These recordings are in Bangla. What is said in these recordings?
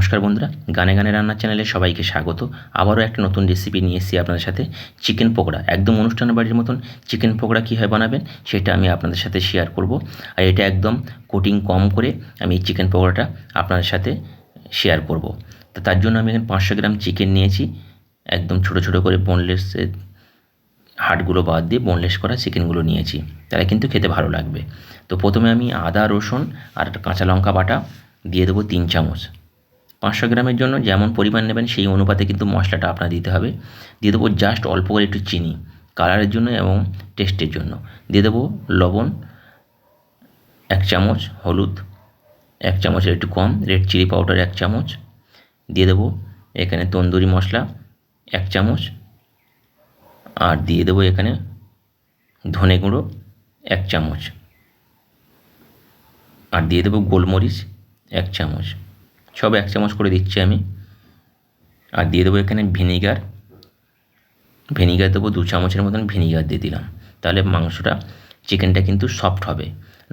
নমস্কার বন্ধুরা, গানে গানে রান্নার চ্যানেলে সবাইকে স্বাগত। আবারও একটা নতুন রেসিপি নিয়ে এসেছি আপনাদের সাথে, চিকেন পকোড়া। একদম অনুষ্ঠান বাড়ির মতন চিকেন পকোড়া কীভাবে বানাবেন, সেটা আমি আপনাদের সাথে শেয়ার করব। আর এটা একদম কোটিং কম করে আমি এই চিকেন পকোড়াটা আপনাদের সাথে শেয়ার করব। তো তার জন্য আমি এখানে পাঁচশো গ্রাম চিকেন নিয়েছি। একদম ছোট ছোট করে বোনলেস হাটগুলো বাদ দিয়ে বোনলেস করা চিকেনগুলো নিয়েছি। তাহলে কিন্তু খেতে ভালো লাগবে। তো প্রথমে আমি আদা, রসুন আর কাঁচা লঙ্কা বাটা দিয়ে দেবো তিন চামচ। পাঁচশো গ্রামের জন্য যেমন পরিমাণ নেবেন, সেই অনুপাতে কিন্তু মশলাটা আপনার দিতে হবে। দিয়ে দেবো জাস্ট অল্প করে একটু চিনি কালারের জন্য এবং টেস্টের জন্য। দিয়ে দেবো লবণ, এক চামচ হলুদ, এক চামচের একটু কম রেড চিলি পাউডার এক চামচ। দিয়ে দেবো এখানে তন্দুরি মশলা এক চামচ। আর দিয়ে দেবো এখানে ধনে গুঁড়ো এক চামচ। আর দিয়ে দেবো গোলমরিচ এক চামচ। সব এক চামচ করে দিচ্ছি আমি। আর দিয়ে দেবো এখানে ভিনিগার। ভিনিগার দেবো দু চামচের মতন ভিনিগার দিয়ে দিলাম। তাহলে মাংসটা, চিকেনটা কিন্তু সফট হবে।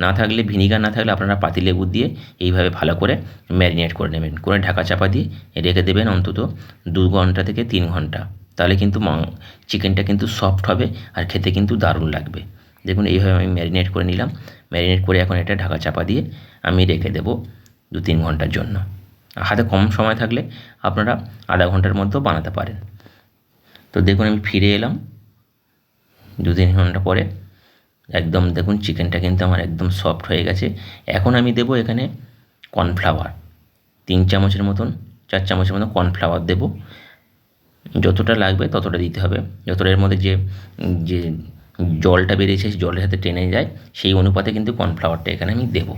না থাকলে, ভিনিগার না থাকলে আপনারা পাতিলেবু দিয়ে এইভাবে ভালো করে ম্যারিনেট করে নেবেন। করে ঢাকা চাপা দিয়ে রেখে দেবেন অন্তত দু ঘণ্টা থেকে তিন ঘণ্টা। তাহলে কিন্তু চিকেনটা কিন্তু সফট হবে আর খেতে কিন্তু দারুণ লাগবে। দেখুন, এইভাবে আমি ম্যারিনেট করে নিলাম। ম্যারিনেট করে এখন এটা ঢাকা চাপা দিয়ে আমি রেখে দেবো দু তিন ঘণ্টার জন্য। হাতে কম সময় থাকলে আপনারা আধা ঘণ্টার মধ্যেও বানাতে পারেন। তো দেখুন, আমি ফিরে এলাম। দু তিন ঘণ্টা পরে একদম দেখুন, চিকেনটা কিন্তু আমার একদম সফট হয়ে গেছে। এখন আমি দেবো এখানে কর্নফ্লাওয়ার তিন চামচের মতন, চার চামচের মতন কর্নফ্লাওয়ার দেবো। যতটা লাগবে ততটা দিতে হবে। যতটা এর মধ্যে যে যে জলটা বেরিয়েছে জলের সাথে টেনে যায়, সেই অনুপাতে কিন্তু কর্নফ্লাওয়ারটা এখানে আমি দেবো।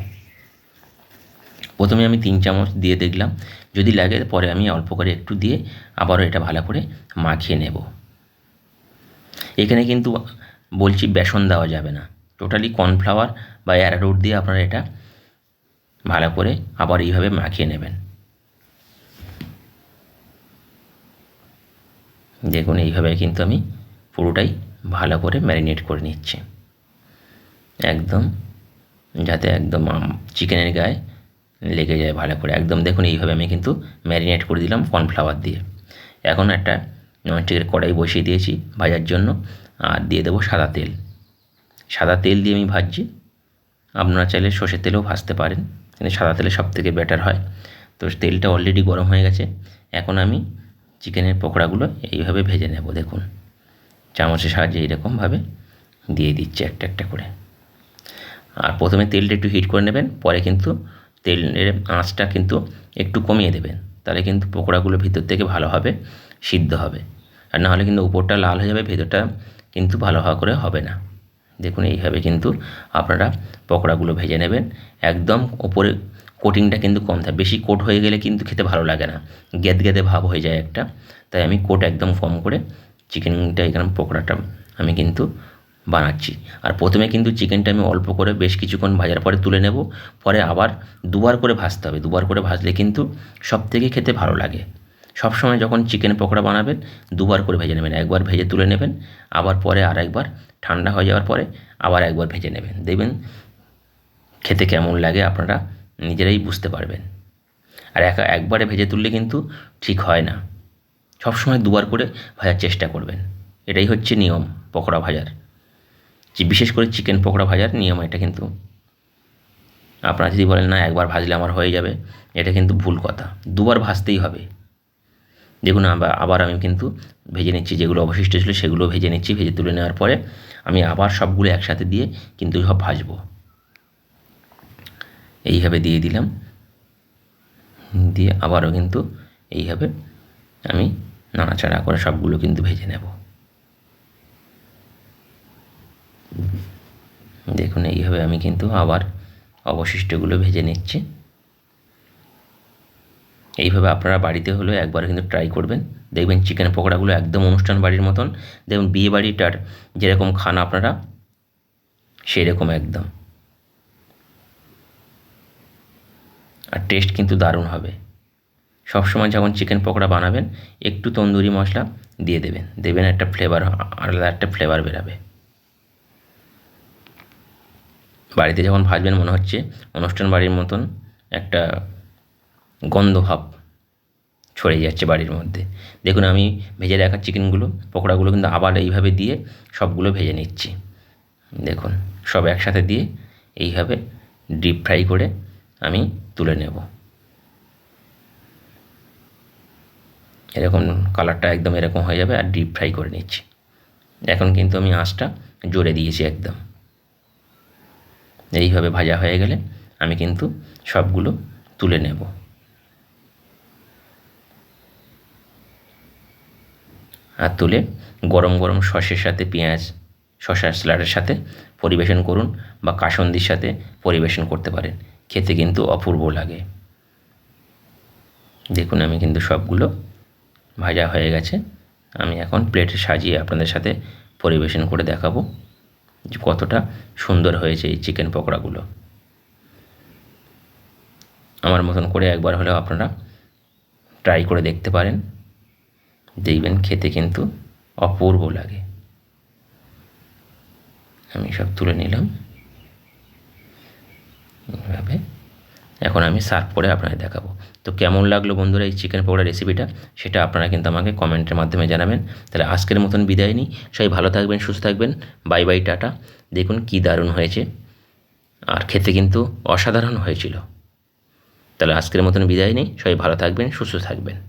প্রথমে আমি তিন চামচ দিয়ে দেখলাম, যদি লাগে পরে আমি অল্প করে একটু দিয়ে আবারও এটা ভালো করে মাখিয়ে নেব। এখানে কিন্তু বলছি বেসন দেওয়া যাবে না। টোটালি কর্নফ্লাওয়ার বা অ্যারারুট দিয়ে আপনারা এটা ভালো করে আবার এইভাবে মাখিয়ে নেবেন। দেখুন, এইভাবে কিন্তু আমি পুরোটাই ভালো করে ম্যারিনেট করে নিচ্ছি। একদম, যাতে একদম চিকেনের গায়ে লেগে যায় ভালো করে। একদম দেখুন, এইভাবে আমি কিন্তু ম্যারিনেট করে দিলাম কর্নফ্লাওয়ার দিয়ে। এখন একটা ননস্টিকের কড়াই বসিয়ে দিয়েছি ভাজার জন্য, আর দিয়ে দেবো সাদা তেল। সাদা তেল দিয়ে আমি ভাজছি। আপনারা চাইলে সর্ষের তেলেও ভাজতে পারেন, কিন্তু সাদা তেলে সব থেকে বেটার হয়। তো তেলটা অলরেডি গরম হয়ে গেছে। এখন আমি চিকেনের পকোড়াগুলো এইভাবে ভেজে নেব, দেখুন। চামচের সাহায্যে এইরকমভাবে দিয়ে দিচ্ছে একটা একটা করে। আর প্রথমে তেলটা একটু হিট করে নেবেন, পরে কিন্তু তেলের আঁচটা কিন্তু একটু কমিয়ে দেবেন। তাহলে কিন্তু পকোড়াগুলো ভিতর থেকে ভালোভাবে সিদ্ধ হবে। আর নাহলে কিন্তু উপরটা লাল হয়ে যাবে, ভেতরটা কিন্তু ভালোভাবে করে হবে না। দেখুন, এইভাবে কিন্তু আপনারা পকোড়াগুলো ভেজে নেবেন। একদম ওপরে কোটিংটা কিন্তু কম থাকে। বেশি কোট হয়ে গেলে কিন্তু খেতে ভালো লাগে না। গেদ গেদে ভাব হয়ে যায় একটা। তাই আমি কোট একদম কম করে চিকেনটা এখানে পকোড়াটা আমি কিন্তু বানাচ্ছি। আর প্রথমে কিন্তু চিকেনটা আমি অল্প করে বেশ কিছুক্ষণ ভাজার পরে তুলে নেব। পরে আবার দুবার করে ভাজতে হবে। দুবার করে ভাজলে কিন্তু সব থেকে খেতে ভালো লাগে। সবসময় যখন চিকেন পকোড়া বানাবেন, দুবার করে ভেজে নেবেন। একবার ভেজে তুলে নেবেন, আবার পরে আর একবার ঠান্ডা হয়ে যাওয়ার পরে আবার একবার ভেজে নেবেন। দেখবেন খেতে কেমন লাগে, আপনারা নিজেরাই বুঝতে পারবেন। আর একা একবারে ভেজে তুললে কিন্তু ঠিক হয় না। সবসময় দুবার করে ভাজার চেষ্টা করবেন। এটাই হচ্ছে নিয়ম পকোড়া ভাজার। বিশেষ করে চিকেন পকোড়া ভাজার নিয়ম এটা কিন্তু। আপনারা যদি বলেন, না, একবার ভাজলে আমার হয়ে যাবে, এটা কিন্তু ভুল কথা। দুবার ভাজতেই হবে। দেখুন আবার আবার আমি কিন্তু ভেজে নিচ্ছি যেগুলো অবশিষ্ট ছিল, সেগুলো ভেজে নিচ্ছি। ভেজে তুলে নেওয়ার পরে আমি আবার সবগুলো একসাথে দিয়ে কিন্তু সব ভাজবো। এইভাবে দিয়ে দিলাম। দিয়ে আবারও কিন্তু এইভাবে আমি নাড়াচাড়া করে সবগুলো কিন্তু ভেজে নেব। দেখুন, এইভাবে আমি কিন্তু আবার অবশিষ্টগুলো ভেজে নিচ্ছি। এইভাবে আপনারা বাড়িতে হলেও একবার কিন্তু ট্রাই করবেন। দেখবেন চিকেন পকোড়াগুলো একদম অনুষ্ঠান বাড়ির মতন। দেখুন, বিয়ে বাড়িটার যেরকম খান আপনারা সেই রকম একদম। আর টেস্ট কিন্তু দারুণ হবে। সবসময় যখন চিকেন পকোড়া বানাবেন, একটু তন্দুরি মশলা দিয়ে দেবেন। দেবেন একটা ফ্লেভার আলাদা একটা ফ্লেভার বেরাবে। বাড়িতে যখন ভাজবেন মনে হচ্ছে, অনুষ্ঠান বাড়ির মতন একটা গন্ধ ভাব ছড়িয়ে যাচ্ছে বাড়ির মধ্যে। দেখুন, আমি ভেজে রাখা চিকেনগুলো, পকোড়াগুলো কিন্তু আবার এইভাবে দিয়ে সবগুলো ভেজে নিচ্ছি। দেখুন, সব একসাথে দিয়ে এইভাবে ডিপ ফ্রাই করে আমি তুলে নেব। এরকম কালারটা একদম এরকম হয়ে যাবে আর ডিপ ফ্রাই করে নিচ্ছি। এখন কিন্তু আমি আঁচটা জোরে দিয়েছি একদম। এইভাবে ভাজা হয়ে গেলে আমি কিন্তু সবগুলো তুলে নেব। আর তুলে গরম গরম সসের সাথে পেঁয়াজ, শসার স্যালাডের সাথে পরিবেশন করুন বা কাসন্দির সাথে পরিবেশন করতে পারেন। খেতে কিন্তু অপূর্ব লাগে। দেখুন আমি কিন্তু সবগুলো ভাজা হয়ে গেছে। আমি এখন প্লেটে সাজিয়ে আপনাদের সাথে পরিবেশন করে দেখাবো। কতটা সুন্দর হয়েছে এই চিকেন পকোড়াগুলো। আমার মতন করে একবার হলেও আপনারা ট্রাই করে দেখতে পারেন। দেখবেন খেতে কিন্তু অপূর্ব লাগে। আমি সব তুলে নিলাম। এভাবে এখন আমি সার্ভ করে আপনাদের দেখাবো। তো কেমন লাগল বন্ধুরা এই চিকেন পকোড়া রেসিপিটা সেটা আপনারা কিন্তু আমাকে কমেন্টের মাধ্যমে জানাবেন। তাহলে আজকের মতন বিদায় নিই। সবাই ভালো থাকবেন, সুস্থ থাকবেন। Bye bye, tata. দেখুন কি দারুণ হয়েছে। আর খেতে কিন্তু অসাধারণ হয়েছিল। তাহলে আজকের মতন বিদায় নিই। সবাই ভালো থাকবেন, সুস্থ থাকবেন।